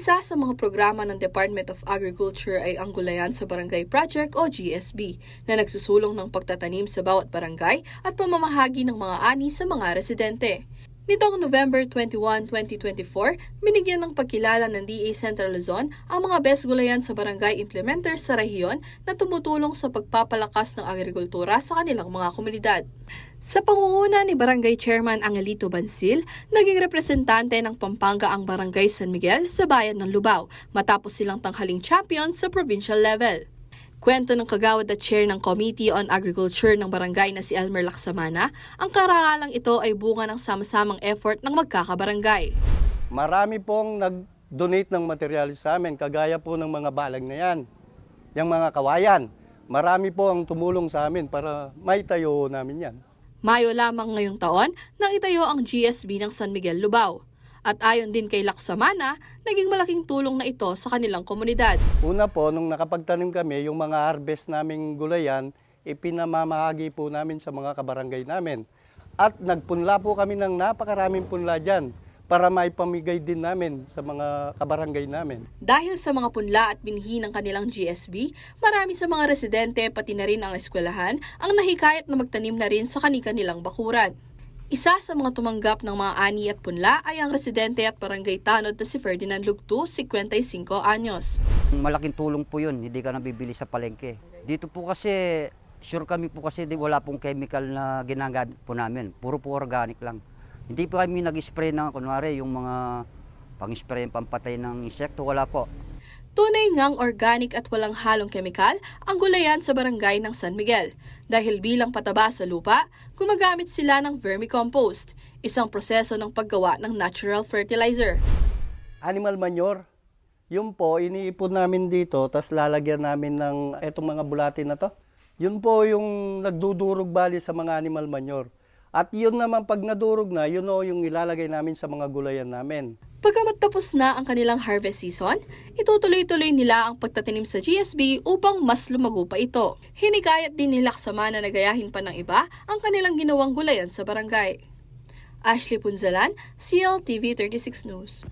Isa sa mga programa ng Department of Agriculture ay ang Gulayan sa Barangay Project o GSB na nagsusulong ng pagtatanim sa bawat barangay at pamamahagi ng mga ani sa mga residente. Nitong November 21, 2024, binigyan ng pagkilala ng DA Central Luzon ang mga best gulayan sa barangay implementers sa rehiyon na tumutulong sa pagpapalakas ng agrikultura sa kanilang mga komunidad. Sa pangunguna ni Barangay Chairman Angelito Bansil, naging representante ng Pampanga ang Barangay San Miguel sa bayan ng Lubao matapos silang tanghaling champion sa provincial level. Kwento ng kagawad at chair ng Committee on Agriculture ng barangay na si Elmer Laksamana, ang karangalang ito ay bunga ng sama-samang effort ng magkakabarangay. Marami pong nag-donate ng materialis sa amin, kagaya po ng mga balag na yan, yung mga kawayan. Marami po ang tumulong sa amin para maitayo namin yan. Mayo lamang ngayong taon nang itayo ang GSB ng San Miguel Lubao. At ayon din kay Laksamana, naging malaking tulong na ito sa kanilang komunidad. Una po, nung nakapagtanim kami, yung mga harvest naming gulayan, ipinamamahagi po namin sa mga kabarangay namin. At nagpunla po kami ng napakaraming punla dyan para maipamigay din namin sa mga kabarangay namin. Dahil sa mga punla at binhi ng kanilang GSB, marami sa mga residente pati na rin ang eskwelahan ang nahikayat na magtanim na rin sa kanilang bakuran. Isa sa mga tumanggap ng mga ani at punla ay ang residente at barangay tanod na si Ferdinand Lugtu, 55 anyos. Malaking tulong po yun, hindi ka nabibili sa palengke. Dito po kasi, sure kami po kasi di, wala pong chemical na ginagamit po namin. Puro po organic lang. Hindi po kami nag-spray ng, kunwari, yung mga pang-spray pampatay ng insekto, wala po. Tunay ngang organic at walang halong kemikal ang gulayan sa barangay ng San Miguel. Dahil bilang pataba sa lupa, gumagamit sila ng vermicompost, isang proseso ng paggawa ng natural fertilizer. Animal manure, yun po, iniipon namin dito, tas lalagyan namin ng etong mga bulati na to. Yun po yung nagdudurog bali sa mga animal manure. At yun naman pag nadurog na, yun o yung ilalagay namin sa mga gulayan namin. Pagkamat tapos na ang kanilang harvest season, itutuloy-tuloy nila ang pagtatanim sa GSB upang mas lumago pa ito. Hinikayat din nila kasama na nagayahin pa ng iba ang kanilang ginawang gulayan sa barangay. Ashley Punzalan, CLTV 36 News.